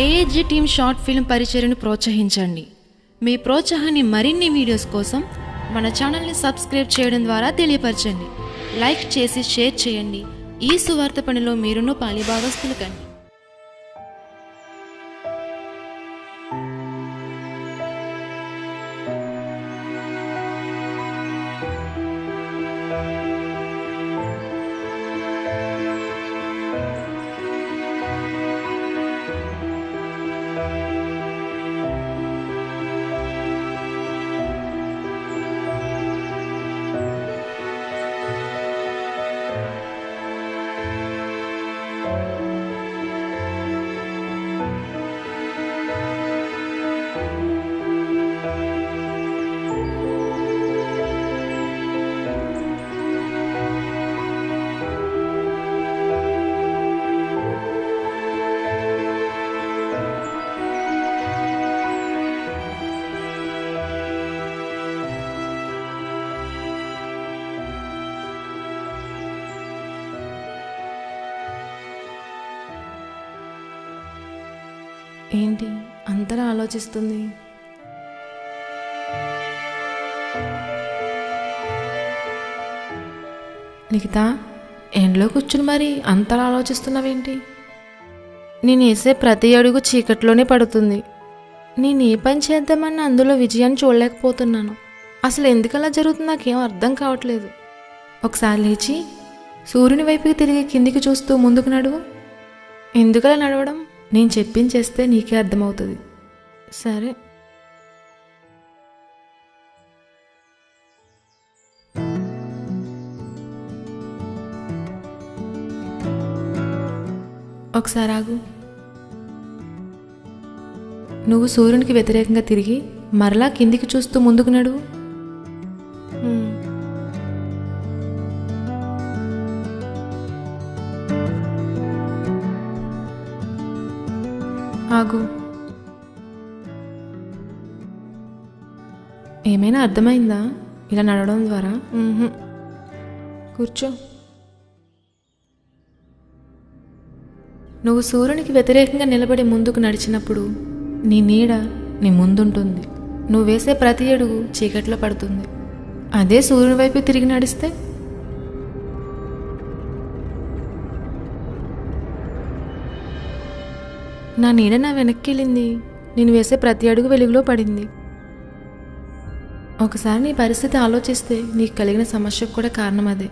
AAG team short film పరిచయను ప్రోత్సహించండి మీ ప్రోత్సాహాన్ని మరిన్ని వీడియోస్ కోసం మన ఛానల్ని సబ్స్క్రైబ్ చేయడం ద్వారా తెలియపరచండి. లైక్ చేసి షేర్ చేయండి. ఈ సువార్త పనిలో మీరును పాలిభాగస్తులు కండి. ఏంటి అంతలా ఆలోచిస్తుంది? నిఖితా ఎండ్లో కూర్చుని మరి అంతలా ఆలోచిస్తున్నావేంటి? నేను వేసే ప్రతి అడుగు చీకట్లోనే పడుతుంది. నేను ఏ పని చేద్దామని అందులో విజయాన్ని చూడలేకపోతున్నాను. అసలు ఎందుకలా జరుగుతుంది నాకేం అర్థం కావట్లేదు. ఒకసారి లేచి సూర్యుని వైపుకి తిరిగి కిందికి చూస్తూ ముందుకు నడువు. ఎందుకలా నడవడం? నేను చెప్పించేస్తే నీకే అర్థమవుతుంది. సరే. ఒకసారి ఆగు. నువ్వు సూర్యునికి వ్యతిరేకంగా తిరిగి మరలా కిందికి చూస్తూ ముందుకు నడువు. ఆగు. ఏమైనా అర్థమైందా? ఇలా నడవడం ద్వారా. కూర్చో. నువ్వు సూర్యునికి వ్యతిరేకంగా నిలబడి ముందుకు నడిచినప్పుడు నీ నీడ నీ ముందుంటుంది. నువ్వు వేసే ప్రతి అడుగు చీకట్లో పడుతుంది. అదే సూర్యుని వైపు తిరిగి నడిస్తే నా నీడ నా వెనక్కి వెళ్ళింది నేను వేసే ప్రతి అడుగు వెలుగులో పడింది. ఒకసారి నీ పరిస్థితి ఆలోచిస్తే నీకు కలిగిన సమస్యకు కూడా కారణం అదే.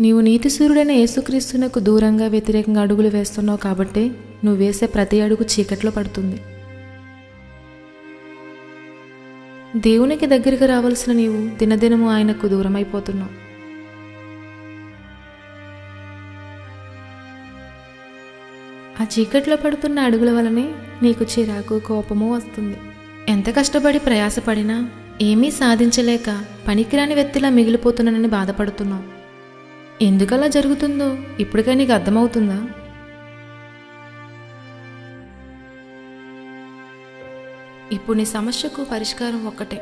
నీవు నీతి సూర్యుడైన యేసుక్రీస్తునకు దూరంగా వ్యతిరేకంగా అడుగులు వేస్తున్నావు కాబట్టి నువ్వు వేసే ప్రతి అడుగు చీకట్లో పడుతుంది. దేవునికి దగ్గరికి రావాల్సిన నీవు దినదినము ఆయనకు దూరమైపోతున్నావు. ఆ చీకట్లో పడుతున్న అడుగుల వలనే నీకు చిరాకు కోపము వస్తుంది. ఎంత కష్టపడి ప్రయాసపడినా ఏమీ సాధించలేక పనికిరాని వ్యక్తిలా మిగిలిపోతున్నానని బాధపడుతున్నావు. ఎందుకలా జరుగుతుందో ఇప్పటికే నీకు అర్థమవుతుందా? ఇప్పుడు నీ సమస్యకు పరిష్కారం ఒక్కటే.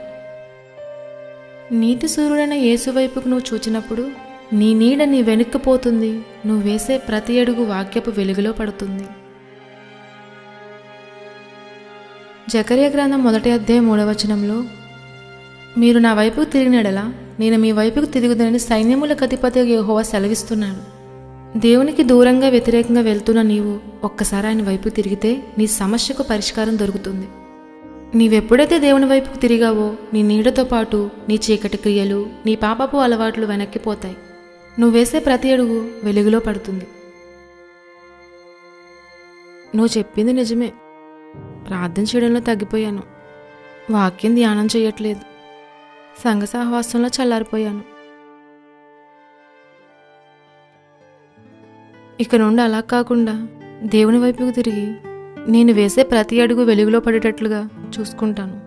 నీతి సూర్యుడైన యేసు వైపుకు నువ్వు చూచినప్పుడు నీ నీడ నీ వెనుక్కిపోతుంది నువ్వు వేసే ప్రతి అడుగు వాక్యపు వెలుగులో పడుతుంది. జకర్య గ్రంథం మొదటి అధ్యాయం మూడవచనంలో మీరు నా వైపుకు తిరిగినడలా నేను మీ వైపుకు తిరుగుదనని సైన్యముల కతిపతి యహోవా సెలవిస్తున్నాడు దేవునికి దూరంగా వ్యతిరేకంగా వెళ్తున్న నీవు ఒక్కసారి ఆయన వైపు తిరిగితే నీ సమస్యకు పరిష్కారం దొరుకుతుంది. నీవెప్పుడైతే దేవుని వైపుకు తిరిగావో నీ నీడతో పాటు నీ చీకటి క్రియలు నీ పాపపు అలవాట్లు వెనక్కిపోతాయి నువ్వు వేసే ప్రతి అడుగు వెలుగులో పడుతుంది. నువ్వు చెప్పింది నిజమే. ప్రార్థన చేయడంలో తగ్గిపోయాను. వాక్యం ధ్యానం చేయట్లేదు. సంఘ సహవాసంలో చల్లారిపోయాను. ఇక నుండి అలా కాకుండా దేవుని వైపుకు తిరిగి నేను వేసే ప్రతి అడుగు వెలుగులో పడేటట్లుగా చూసుకుంటాను.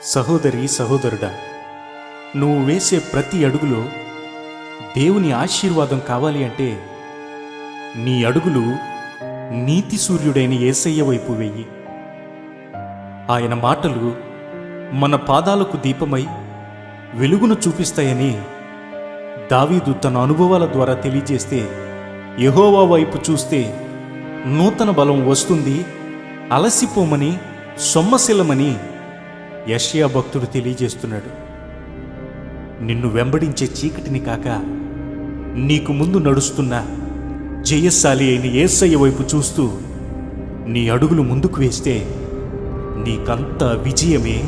సహోదరి సహోదరుడా నువ్వు వేసే ప్రతి అడుగులో దేవుని ఆశీర్వాదం కావాలి అంటే నీ అడుగులు నీతి సూర్యుడైన ఏసయ్య వైపు వెయ్యి ఆయన మాటలు మన పాదాలకు దీపమై వెలుగును చూపిస్తాయని దావీదు తన అనుభవాల ద్వారా తెలియజేస్తే యహోవా వైపు చూస్తే నూతన బలం వస్తుంది అలసిపోమని సొమ్మశిలమని యష్యా భక్తుడు తెలియజేస్తున్నాడు. నిన్ను వెంబడించే చీకటిని కాక నీకు ముందు నడుస్తున్న జయశాలి అయిన ఏసయ్య వైపు చూస్తూ నీ అడుగులు ముందుకు వేస్తే నీకంత విజయమే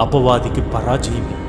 అపవాదికి పరాజయమే.